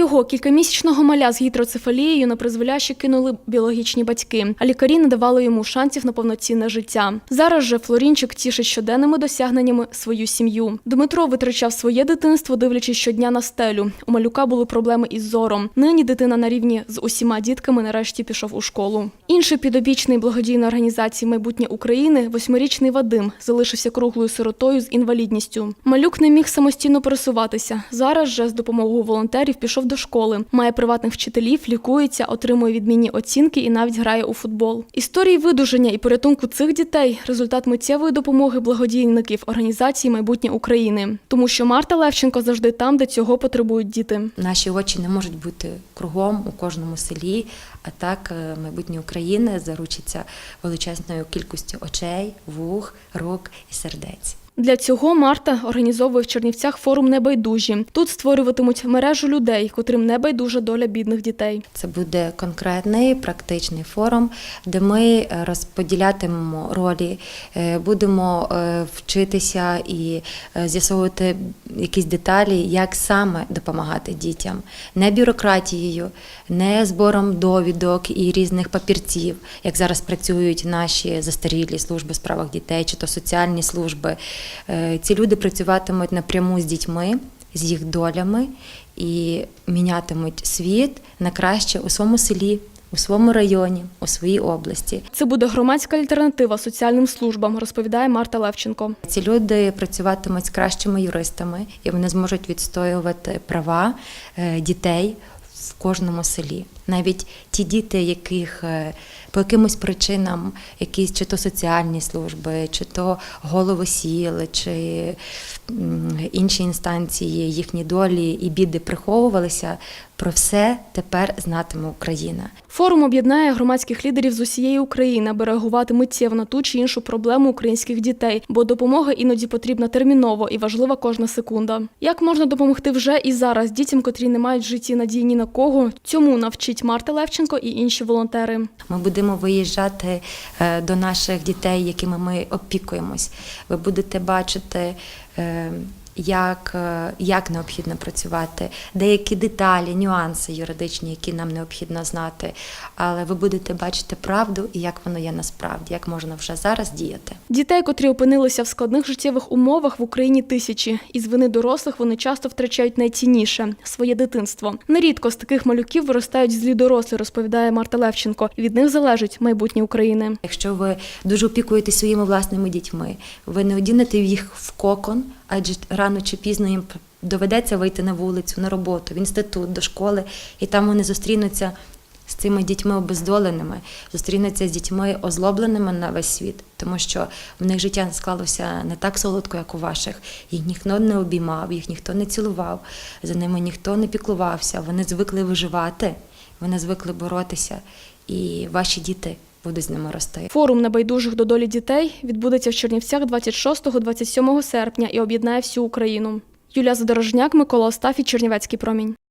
Його кількамісячного маля з гідроцефалією на призволяще кинули біологічні батьки, а лікарі не давали йому шансів на повноцінне життя. Зараз же Флорінчик тішить щоденними досягненнями свою сім'ю. Дмитро витрачав своє дитинство, дивлячись щодня на стелю. У малюка були проблеми із зором. Нині дитина на рівні з усіма дітками нарешті пішов у школу. Інший підопічний благодійної організації Майбутнє України, восьмирічний Вадим, залишився круглою сиротою з інвалідністю. Малюк не міг самостійно пересуватися. Зараз же з допомогою волонтерів пішов до школи, має приватних вчителів, лікується, отримує відмінні оцінки і навіть грає у футбол. Історії видуження і порятунку цих дітей результат миттєвої допомоги благодійників організації Майбутнє України, тому що Марта Левченко завжди там, де цього потребують діти. Наші очі не можуть бути кругом у кожному селі, а так е, майбутнє України заручиться величезною кількістю очей, вух, рук і сердець. Для цього Марта організовує в Чернівцях форум небайдужі. Тут створюватимуть мережу людей, котрим не байдужа доля бідних дітей. Це буде конкретний практичний форум, де ми е, розподілятимемо ролі, е, будемо е, вчитися і з'ясовувати якісь деталі, як саме допомагати дітям, не бюрократією, не збором довідок і різних папірців, як зараз працюють наші застарілі служби у справах дітей чи то соціальні служби. Е, Ці люди працюватимуть напряму з дітьми, з їх долями і мінятимуть світ на краще у своєму селі, у своєму районі, у своїй області. Це буде громадська альтернатива соціальним службам, розповідає Марта Левченко. Ці люди працюватимуть з кращими юристами, і вони зможуть відстоювати права е, дітей в кожному селі. Навіть ті діти, яких е, по якимось причинам, якісь чи то соціальні служби, чи то голови сіл, чи інші інстанції, їхні долі і біди приховувалися. Про все тепер знатиме Україна. Форум об'єднає громадських лідерів з усієї України, аби реагувати миттєво на ту чи іншу проблему українських дітей, бо допомога іноді потрібна терміново і важлива кожна секунда. Як можна допомогти вже і зараз дітям, котрі не мають в житті надії ні на кого? Цьому навчить Марта Левченко і інші волонтери. Ми будемо виїжджати е, до наших дітей, якими ми опікуємось. Ви будете бачити. Як, е, як необхідно працювати, деякі деталі, нюанси юридичні, які нам необхідно знати, але ви будете бачити правду і як воно є насправді, як можна вже зараз діяти. Дітей, котрі опинилися в складних життєвих умовах в Україні тисячі, і з вини дорослих вони часто втрачають найцінніше своє дитинство. Нерідко з таких малюків виростають злі дорослі, розповідає Марта Левченко. Від них залежить майбутнє України. Якщо ви дуже опікуєтесь своїми власними дітьми, ви не одінете їх в кокон, адже рано чи пізно їм доведеться вийти на вулицю, на роботу, в інститут, до школи, і там вони зустрінуться з цими дітьми обездоленими, зустрінуться з дітьми озлобленими на весь світ, тому що в них життя склалося не так солодко, як у ваших. Їх ніхто не обіймав, їх ніхто не цілував, за ними ніхто не піклувався. Вони звикли виживати, вони звикли боротися, і ваші діти будуть з ними рости. Форум небайдужих до долі дітей відбудеться в Чернівцях 26-27 серпня і об'єднає всю Україну. Юлія Задорожняк, Микола Остафій, Чернівецький промінь.